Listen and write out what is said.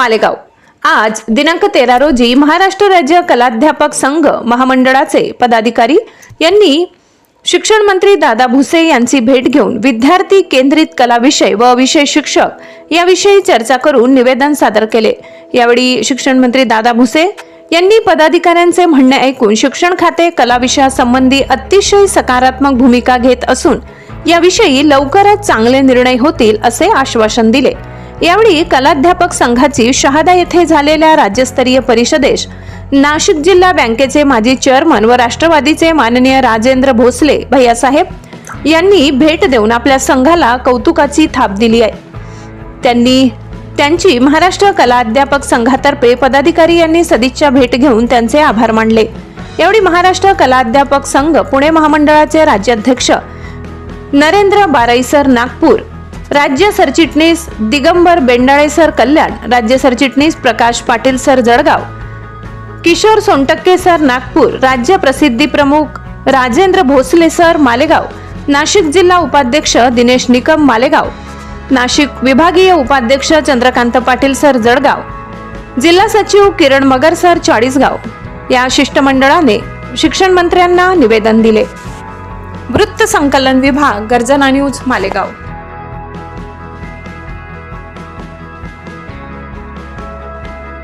मालेगाव. आज दिनांक तेरा रोजी महाराष्ट्र राज्य कलाध्यापक संघ महामंडळाचे पदाधिकारी यांनी शिक्षण मंत्री दादा भुसे यांची भेट घेऊन विद्यार्थी केंद्रित कला विषय व विषय शिक्षक याविषयी चर्चा करून निवेदन सादर केले. यावेळी शिक्षण मंत्री दादा भुसे यांनी पदाधिकाऱ्यांचे म्हणणे ऐकून शिक्षण खाते कला विषयासंबंधी अतिशय सकारात्मक भूमिका घेत असून याविषयी लवकरच चांगले निर्णय होतील असे आश्वासन दिले. यावेळी कलाध्यापक संघाची शहादा येथे झालेल्या राज्यस्तरीय परिषदेस नाशिक जिल्हा बँकेचे माजी चेअरमन व राष्ट्रवादीचे माननीय राजेंद्र भोसले भैयासाहेब यांनी भेट देऊन आपल्या संघाला कौतुकाची थाप दिली आहे. त्यांनी त्यांची महाराष्ट्र कला अध्यापक संघातर्फे पदाधिकारी यांनी सदिच्छा भेट घेऊन त्यांचे आभार मानले. यावेळी महाराष्ट्र कला अध्यापक संघ पुणे महामंडळाचे राज्याध्यक्ष नरेंद्र बाराईसर नागपूर राज्य सरचिटणीस दिगंबर बेंडाळे सर कल्याण राज्य सरचिटणीस प्रकाश पाटील सर जळगाव किशोर सोनटक्के सर नागपूर राज्य प्रसिद्धी प्रमुख राजेंद्र भोसले सर मालेगाव नाशिक जिल्हा उपाध्यक्ष दिनेश निकम मालेगाव नाशिक विभागीय उपाध्यक्ष चंद्रकांत पाटील सर जळगाव जिल्हा सचिव किरण मगर सर चाळीसगाव. या शिष्टमंडळाने शिक्षण मंत्र्यांना निवेदन दिले. वृत्त संकलन विभाग गर्जना न्यूज मालेगाव.